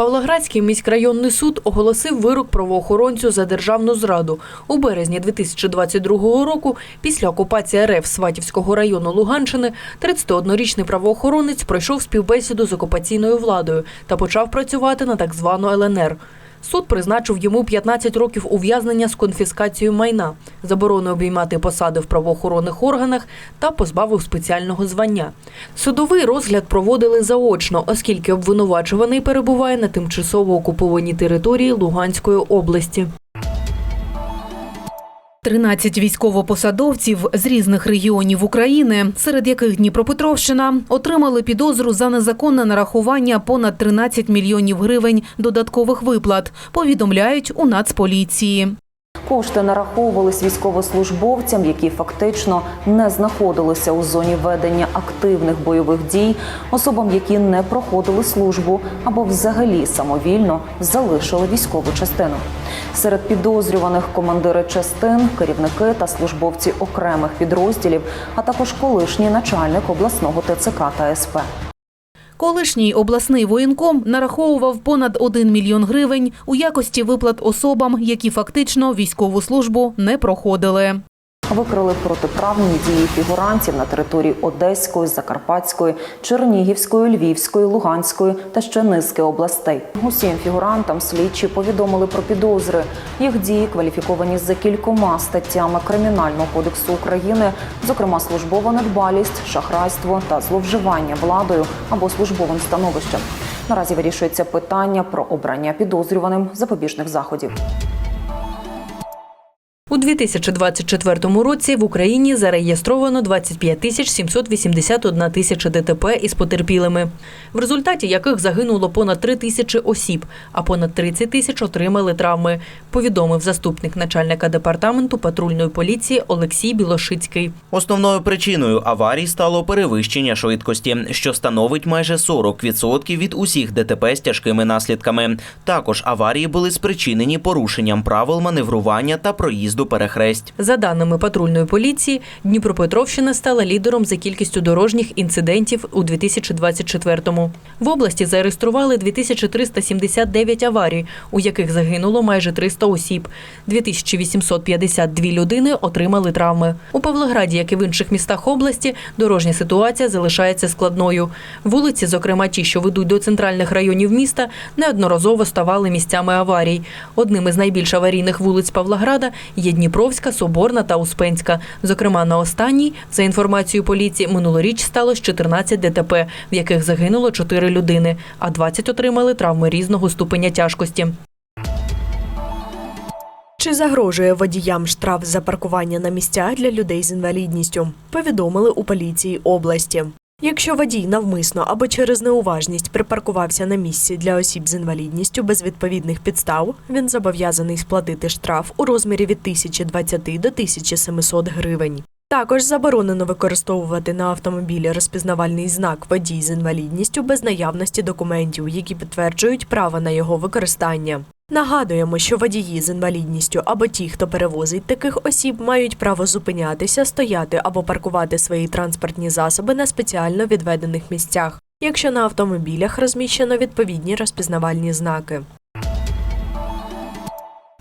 Павлоградський міськрайонний суд оголосив вирок правоохоронцю за державну зраду. У березні 2022 року, після окупації РФ Сватівського району Луганщини, 31-річний правоохоронець пройшов співбесіду з окупаційною владою та почав працювати на так звану ЛНР. Суд призначив йому 15 років ув'язнення з конфіскацією майна, заборону обіймати посади в правоохоронних органах та позбавив спеціального звання. Судовий розгляд проводили заочно, оскільки обвинувачуваний перебуває на тимчасово окупованій території Луганської області. 13 військовопосадовців з різних регіонів України, серед яких Дніпропетровщина, отримали підозру за незаконне нарахування понад 13 мільйонів гривень додаткових виплат. Повідомляють у Нацполіції. Кошти нараховувались військовослужбовцям, які фактично не знаходилися у зоні ведення активних бойових дій, особам, які не проходили службу або взагалі самовільно залишили військову частину. Серед підозрюваних командири частин, керівники та службовці окремих підрозділів, а також колишній начальник обласного ТЦК та СП. Колишній обласний воєнком нараховував понад 1 мільйон гривень у якості виплат особам, які фактично військову службу не проходили. Викрили протиправні дії фігурантів на території Одеської, Закарпатської, Чернігівської, Львівської, Луганської та ще низки областей. Усім фігурантам слідчі повідомили про підозри. Їх дії кваліфіковані за кількома статтями Кримінального кодексу України, зокрема службова недбалість, шахрайство та зловживання владою або службовим становищем. Наразі вирішується питання про обрання підозрюваним запобіжних заходів. У 2024 році в Україні зареєстровано 25 тисяч 781 тисяча ДТП із потерпілими, в результаті яких загинуло понад 3 тисячі осіб, а понад 30 тисяч отримали травми, повідомив заступник начальника департаменту патрульної поліції Олексій Білошицький. Основною причиною аварій стало перевищення швидкості, що становить майже 40% від усіх ДТП з тяжкими наслідками. Також аварії були спричинені порушенням правил маневрування та проїзду перехресть. За даними патрульної поліції, Дніпропетровщина стала лідером за кількістю дорожніх інцидентів у 2024-му. В області зареєстрували 2379 аварій, у яких загинуло майже 300 осіб. 2852 людини отримали травми. У Павлограді, як і в інших містах області, дорожня ситуація залишається складною. Вулиці, зокрема ті, що ведуть до центральних районів міста, неодноразово ставали місцями аварій. Одним із найбільш аварійних вулиць Павлограда є Дніпровська, Соборна та Успенська. Зокрема, на останній, за інформацією поліції, минулоріч сталося 14 ДТП, в яких загинуло 4 людини, а 20 отримали травми різного ступеня тяжкості. Чи загрожує водіям штраф за паркування на місцях для людей з інвалідністю? Повідомили у поліції області. Якщо водій навмисно або через неуважність припаркувався на місці для осіб з інвалідністю без відповідних підстав, він зобов'язаний сплатити штраф у розмірі від 1020 до 1700 гривень. Також заборонено використовувати на автомобілі розпізнавальний знак водій з інвалідністю без наявності документів, які підтверджують право на його використання. Нагадуємо, що водії з інвалідністю або ті, хто перевозить таких осіб, мають право зупинятися, стояти або паркувати свої транспортні засоби на спеціально відведених місцях, якщо на автомобілях розміщено відповідні розпізнавальні знаки.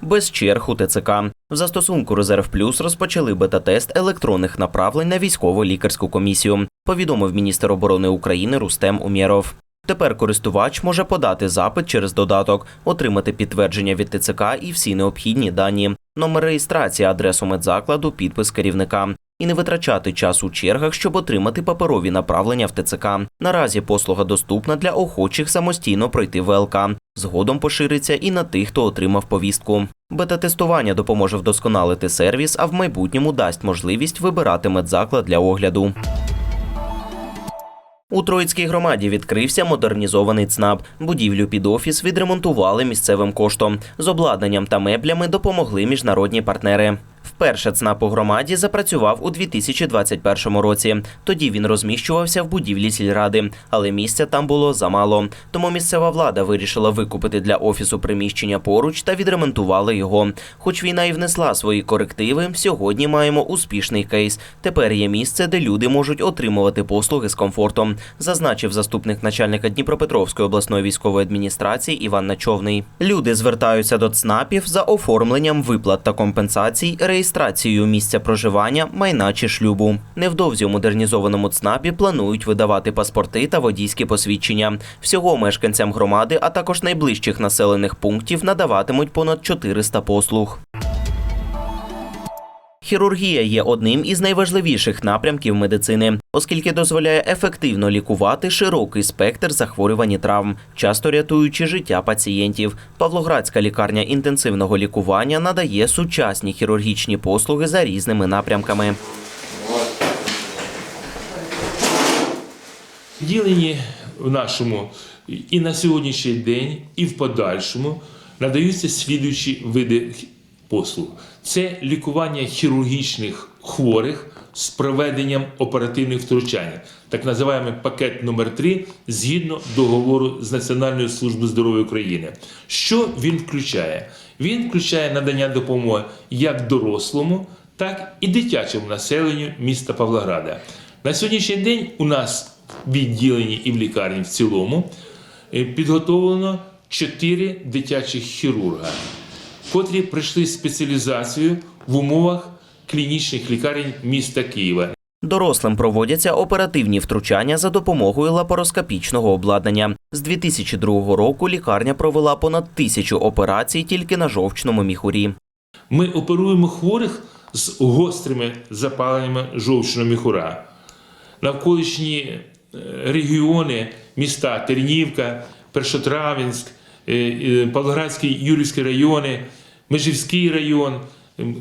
Без черг у ТЦК. В застосунку Резерв Плюс розпочали бета-тест електронних направлень на військово-лікарську комісію, повідомив міністр оборони України Рустем Умєров. Тепер користувач може подати запит через додаток, отримати підтвердження від ТЦК і всі необхідні дані, номер реєстрації, адресу медзакладу, підпис керівника. І не витрачати час у чергах, щоб отримати паперові направлення в ТЦК. Наразі послуга доступна для охочих самостійно пройти ВЛК. Згодом пошириться і на тих, хто отримав повістку. Бета-тестування допоможе вдосконалити сервіс, а в майбутньому дасть можливість вибирати медзаклад для огляду. У Троїцькій громаді відкрився модернізований ЦНАП. Будівлю під офіс відремонтували місцевим коштом. З обладнанням та меблями допомогли міжнародні партнери. Вперше ЦНАП у громаді запрацював у 2021 році. Тоді він розміщувався в будівлі сільради, але місця там було замало. Тому місцева влада вирішила викупити для офісу приміщення поруч та відремонтували його. Хоч війна і внесла свої корективи, сьогодні маємо успішний кейс. Тепер є місце, де люди можуть отримувати послуги з комфортом, зазначив заступник начальника Дніпропетровської обласної військової адміністрації Іван Начовний. Люди звертаються до ЦНАПів за оформленням виплат та компенсацій, реєстрацією місця проживання, майна чи шлюбу. Невдовзі у модернізованому ЦНАПі планують видавати паспорти та водійські посвідчення. Всього мешканцям громади, а також найближчих населених пунктів надаватимуть понад 400 послуг. Хірургія є одним із найважливіших напрямків медицини, оскільки дозволяє ефективно лікувати широкий спектр захворювань і травм, часто рятуючи життя пацієнтів. Павлоградська лікарня інтенсивного лікування надає сучасні хірургічні послуги за різними напрямками. Відділені в нашому і на сьогоднішній день, і в подальшому надаються слідуючі види послуг: це лікування хірургічних хворих з проведенням оперативних втручань, так називаємо пакет номер 3 згідно договору з Національною службою здоров'я України. Що він включає? Він включає надання допомоги як дорослому, так і дитячому населенню міста Павлограда. На сьогоднішній день у нас в відділенні і в лікарні в цілому е, підготовлено 4 дитячих хірурга, котрі пройшли спеціалізацію в умовах клінічних лікарень міста Києва. Дорослим проводяться оперативні втручання за допомогою лапароскопічного обладнання. З 2002 року лікарня провела понад тисячу операцій тільки на жовчному міхурі. Ми оперуємо хворих з гострими запаленнями жовчного міхура. Навколишні е, регіони, міста Тернівка, Першотравенськ, е, е, Павлоградський, Юрівський райони, Межівський район,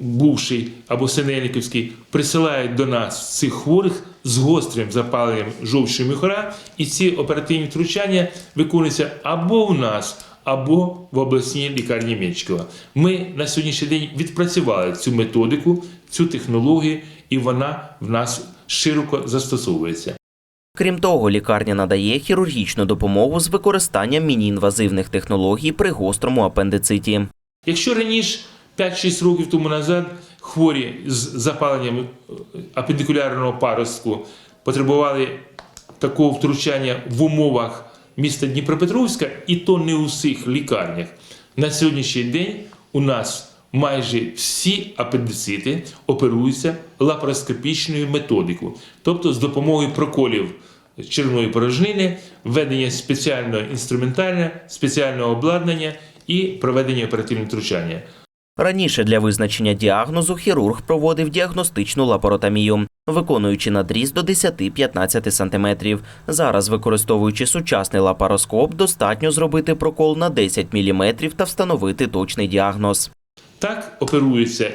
бувший або Синельниківський, присилають до нас цих хворих з гострим запаленням жовчного міхура, і ці оперативні втручання виконуються або в нас, або в обласній лікарні Мечкова. Ми на сьогоднішній день відпрацювали цю методику, цю технологію, і вона в нас широко застосовується. Крім того, лікарня надає хірургічну допомогу з використанням міні-інвазивних технологій при гострому апендициті. Якщо раніше 5-6 років тому назад хворі з запаленням е, апендикулярного паростку потребували такого втручання в умовах міста Дніпропетровська, і то не у всіх лікарнях. На сьогоднішній день у нас майже всі апендицити оперуються лапароскопічною методикою, тобто з допомогою проколів червоної порожнини, введення спеціального інструментарія, спеціального обладнання і проведення оперативного втручання. Раніше для визначення діагнозу хірург проводив діагностичну лапаротомію, виконуючи надріз до 10-15 см. Зараз, використовуючи сучасний лапароскоп, достатньо зробити прокол на 10 мм та встановити точний діагноз. Так оперуються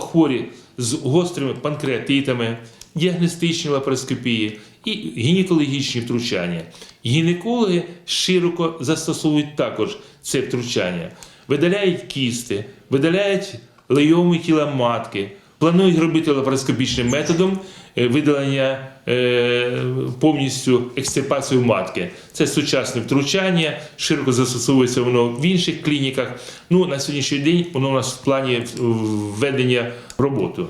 хворі з гострими панкреатитами, діагностичні лапароскопії і гінекологічні втручання. Гінекологи широко застосовують також це втручання. Видаляють кісти, видаляють лейові тіла матки, планують робити лапароскопічним методом е, видалення е, повністю екстирпацію матки. Це сучасне втручання, широко застосовується воно в інших клініках. Ну, на сьогоднішній день воно у нас в плані введення в роботу.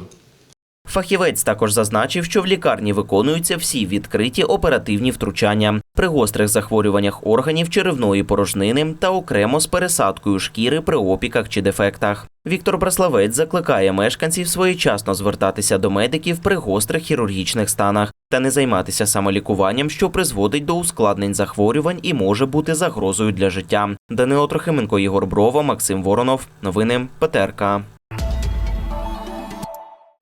Фахівець також зазначив, що в лікарні виконуються всі відкриті оперативні втручання при гострих захворюваннях органів черевної порожнини та окремо з пересадкою шкіри при опіках чи дефектах. Віктор Браславець закликає мешканців своєчасно звертатися до медиків при гострих хірургічних станах та не займатися самолікуванням, що призводить до ускладнень захворювань і може бути загрозою для життя. Данило Трохименко, Ігор Брова, Максим Воронов. Новини ПТРК.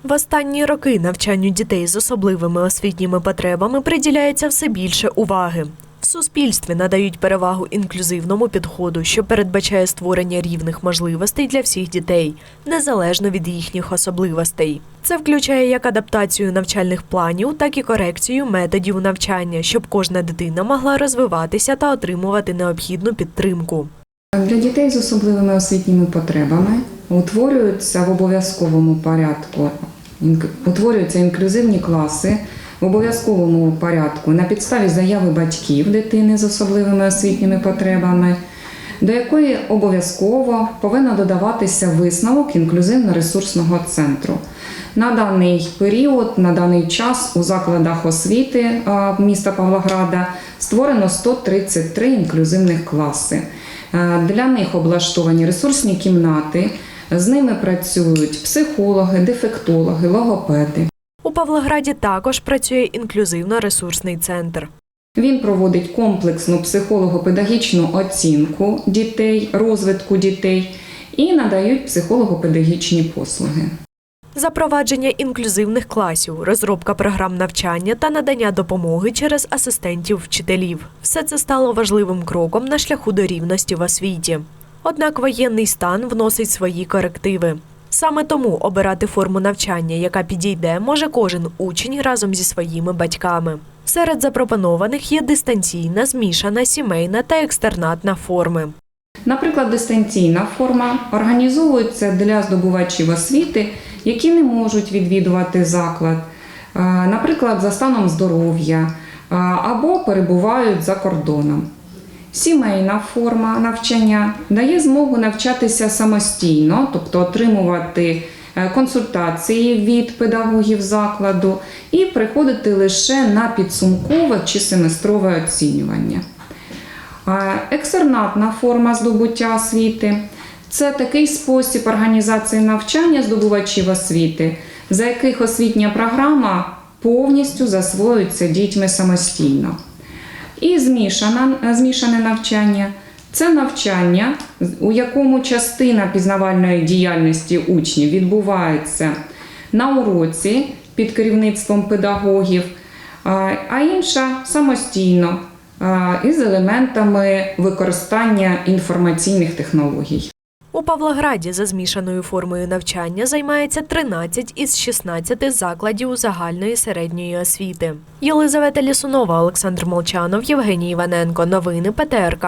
В останні роки навчанню дітей з особливими освітніми потребами приділяється все більше уваги. В суспільстві надають перевагу інклюзивному підходу, що передбачає створення рівних можливостей для всіх дітей, незалежно від їхніх особливостей. Це включає як адаптацію навчальних планів, так і корекцію методів навчання, щоб кожна дитина могла розвиватися та отримувати необхідну підтримку. Для дітей з особливими освітніми потребами утворюються в обов'язковому порядку утворюються інклюзивні класи в обов'язковому порядку на підставі заяви батьків дитини з особливими освітніми потребами, до якої обов'язково повинно додаватися висновок інклюзивно-ресурсного центру. На даний період, на даний час у закладах освіти міста Павлограда створено 133 інклюзивних класи. Е, Для них облаштовані ресурсні кімнати. З ними працюють психологи, дефектологи, логопеди. У Павлограді також працює інклюзивно-ресурсний центр. Він проводить комплексну психолого-педагогічну оцінку дітей, розвитку дітей і надають психолого-педагогічні послуги. Запровадження інклюзивних класів, розробка програм навчання та надання допомоги через асистентів вчителів. Все це стало важливим кроком на шляху до рівності в освіті. Однак воєнний стан вносить свої корективи. Саме тому обирати форму навчання, яка підійде, може кожен учень разом зі своїми батьками. Серед запропонованих є дистанційна, змішана, сімейна та екстернатна форми. Наприклад, дистанційна форма організовується для здобувачів освіти, які не можуть відвідувати заклад, наприклад, за станом здоров'я або перебувають за кордоном. Сімейна форма навчання дає змогу навчатися самостійно, тобто отримувати е, консультації від педагогів закладу і приходити лише на підсумкове чи семестрове оцінювання. А Екстернатна форма здобуття освіти це такий спосіб організації навчання здобувачів освіти, за яких освітня програма повністю засвоюється дітьми самостійно. І змішана, змішане навчання це навчання, у якому частина пізнавальної діяльності учнів відбувається на уроці під керівництвом педагогів, а інша самостійно із елементами використання інформаційних технологій. У Павлограді за змішаною формою навчання займається 13 із 16 закладів загальної середньої освіти. Єлизавета Лісунова, Олександр Молчанов, Євгеній Іваненко. Новини ПТРК.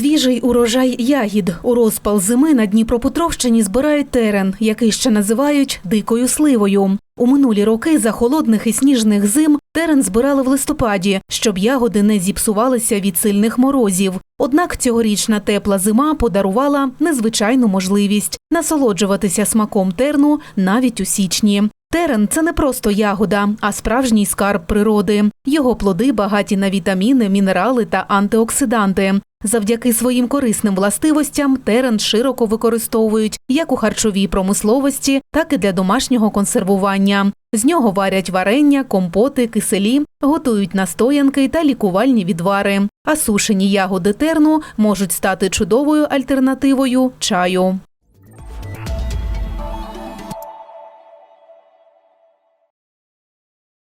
Свіжий урожай ягід у розпал зими на Дніпропетровщині збирають терен, який ще називають дикою сливою. У минулі роки за холодних і сніжних зим терен збирали в листопаді, щоб ягоди не зіпсувалися від сильних морозів. Однак цьогорічна тепла зима подарувала незвичайну можливість насолоджуватися смаком терну навіть у січні. Терен це не просто ягода, а справжній скарб природи. Його плоди багаті на вітаміни, мінерали та антиоксиданти. Завдяки своїм корисним властивостям терен широко використовують як у харчовій промисловості, так і для домашнього консервування. З нього варять варення, компоти, киселі, готують настоянки та лікувальні відвари. А сушені ягоди терну можуть стати чудовою альтернативою чаю.